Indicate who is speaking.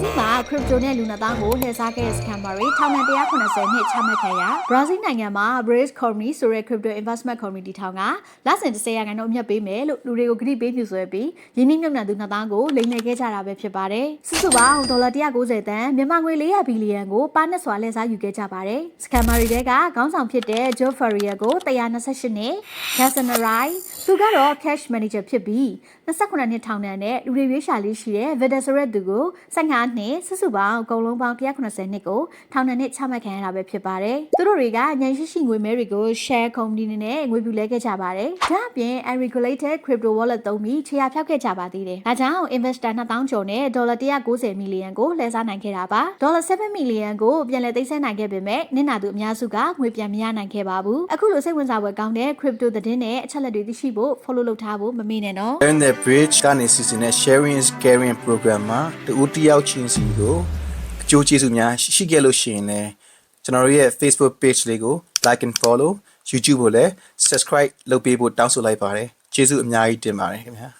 Speaker 1: ဇီးမှာ crypto နဲ့လူနှစ်သားကိုလှည့်စားခဲ့တဲ့ scammer တွေထောင်ဒဏ်190နှစ်ချမှတ်ခံရဘရာဇီးနိုင်ငံမှာ Brace Company ဆိုတဲ့ crypto investment company တည်ထောင်ကလစဉ်30ရာခိုင်နှုန်းအမြတ်ပေးမယ်လို့လူတွေကိုဂရုပေးပြဆွဲပြီးယင်းနှိမ့်မြုပ်နှံသူနှစ်သားကိုလိမ်လည်ခဲ့ကြတာပဲဖြစ်ပါတယ်စုစုပေါင်းဒေါ်လာ190တန်မြန်မာငွေ400ဘီလီယံကိုပါနဲ့စွာလှည့်စားယူခဲ့ကြပါတယ် scammer တွေတဲကခေါင်းဆောင်ဖြစ်တဲ့ Joe Ferrier ကို128နှစ် Jason Rai သူကတော့ cash manager ဖြစ်ပြီး 28နှစ်ထောင်ဒဏ်နဲ့လူတွေရွေးရှာလေးရှိတဲ့ Vida ဆိုတဲ့သူကို15နှစ်စုစုပေါင်းအကုန်လုံးပေါင်း190နှစ်ကိုထောင်ဒဏ်နဲ့ချမှတ်ခံရတာပဲဖြစ်ပါတယ်။သူတို့တွေကညင်ရှိရှိငွေမဲတွေကို share company တွေနဲ့ငွေပြလဲခဲ့ကြပါတယ်။ဒါ့အပြင် unregulated crypto wallet သုံးပြီးခြေရာဖျောက်ခဲ့ကြပါသေးတယ်။ဒါကြောင့် investor 2000ကျော်နဲ့ဒေါ်လာ190မီလီယံကိုလှည့်စားနိုင်ခဲ့တာပါ။ဒေါ်လာ7မီလီယံကိုပြန်လည်သိမ်းဆည်းနိုင်ခဲ့ပေမဲ့နင့်နာသူအများစုကငွေပြန်မရနိုင်ခဲ့ပါဘူး။အခုလိုစိတ်ဝင်စားဖွယ်ကောင်းတဲ့ crypto သတင်းနဲ့အချက်လက်တွေသိရှိဖို့ follow လုပ်ထားဖို့မမေ့နဲ့နော်။
Speaker 2: Learn the Bridge ကနေစီစဉ်တဲ့ Sharing is Caring program မှာတူတယောက်ချင်းစီကိုအကျိုးကျေးဇူးများရှိခဲ့လို့ရှိရင်လည်းကျွန်တော်တို့ရဲ့ Facebook page လေးကို like and follow YouTube ကိုလည်း subscribe လုပ်ပေးဖို့တောင်းဆိုလိုက်ပါတယ်ကျေးဇူးအများကြီးတင်ပါတယ်ခင်ဗျာ